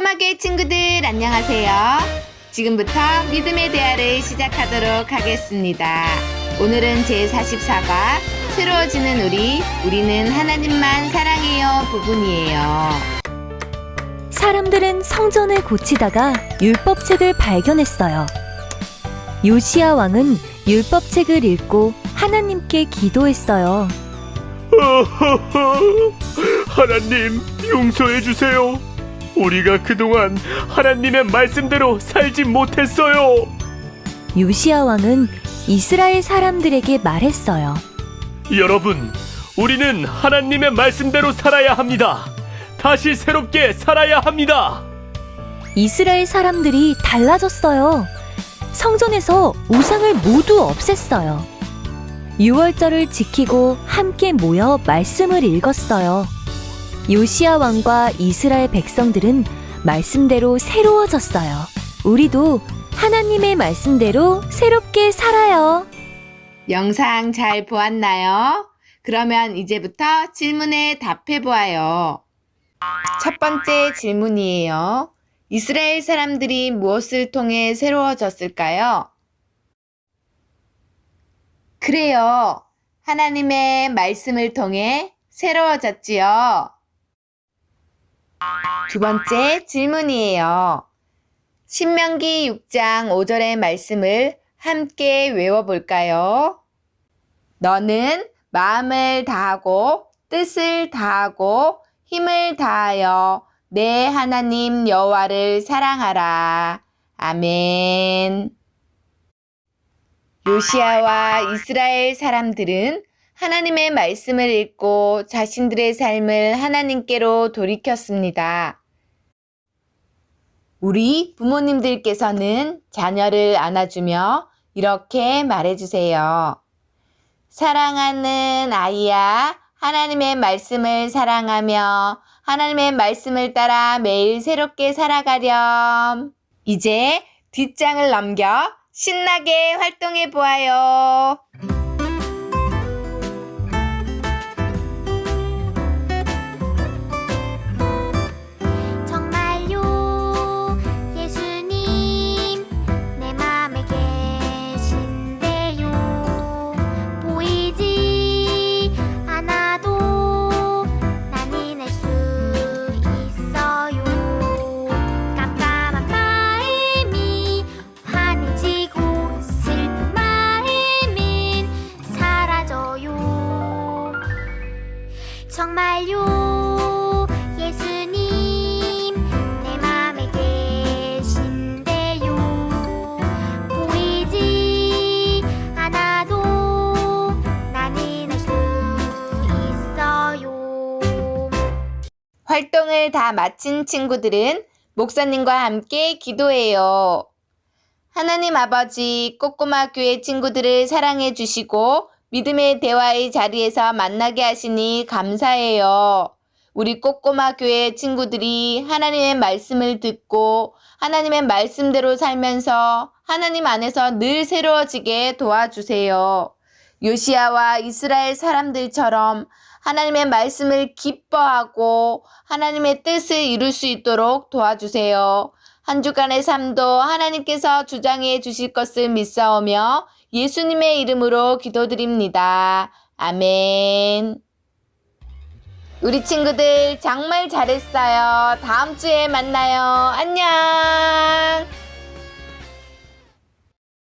꼬꼬마교회 친구들 안녕하세요. 지금부터 믿음의 대화를 시작하도록 하겠습니다. 오늘은 제44과 새로워지는 우리, 우리는 하나님만 사랑해요 부분이에요. 사람들은 성전을 고치다가 율법책을 발견했어요. 요시야 왕은 율법책을 읽고 하나님께 기도했어요. 하나님 용서해 주세요. 우리가 그동안 하나님의 말씀대로 살지 못했어요. 요시야 왕은 이스라엘 사람들에게 말했어요. 여러분, 우리는 하나님의 말씀대로 살아야 합니다. 다시 새롭게 살아야 합니다. 이스라엘 사람들이 달라졌어요. 성전에서 우상을 모두 없앴어요. 유월절을 지키고 함께 모여 말씀을 읽었어요. 요시야 왕과 이스라엘 백성들은 말씀대로 새로워졌어요. 우리도 하나님의 말씀대로 새롭게 살아요. 영상 잘 보았나요? 그러면 이제부터 질문에 답해 보아요. 첫 번째 질문이에요. 이스라엘 사람들이 무엇을 통해 새로워졌을까요? 그래요. 하나님의 말씀을 통해 새로워졌지요. 두 번째 질문이에요. 신명기 6장 5절의 말씀을 함께 외워볼까요? 너는 마음을 다하고 뜻을 다하고 힘을 다하여 내 하나님 여호와를 사랑하라. 아멘. 요시아와 이스라엘 사람들은 하나님의 말씀을 읽고 자신들의 삶을 하나님께로 돌이켰습니다. 우리 부모님들께서는 자녀를 안아주며 이렇게 말해주세요. 사랑하는 아이야, 하나님의 말씀을 사랑하며 하나님의 말씀을 따라 매일 새롭게 살아가렴. 이제 뒷장을 넘겨 신나게 활동해 보아요. 정말요. 활동을 다 마친 친구들은 목사님과 함께 기도해요. 하나님 아버지 꼬꼬마 교회 친구들을 사랑해 주시고 믿음의 대화의 자리에서 만나게 하시니 감사해요. 우리 꼬꼬마 교회 친구들이 하나님의 말씀을 듣고 하나님의 말씀대로 살면서 하나님 안에서 늘 새로워지게 도와주세요. 요시아와 이스라엘 사람들처럼 하나님의 말씀을 기뻐하고 하나님의 뜻을 이룰 수 있도록 도와주세요. 한 주간의 삶도 하나님께서 주장해 주실 것을 믿사오며 예수님의 이름으로 기도드립니다. 아멘. 우리 친구들 정말 잘했어요. 다음 주에 만나요. 안녕.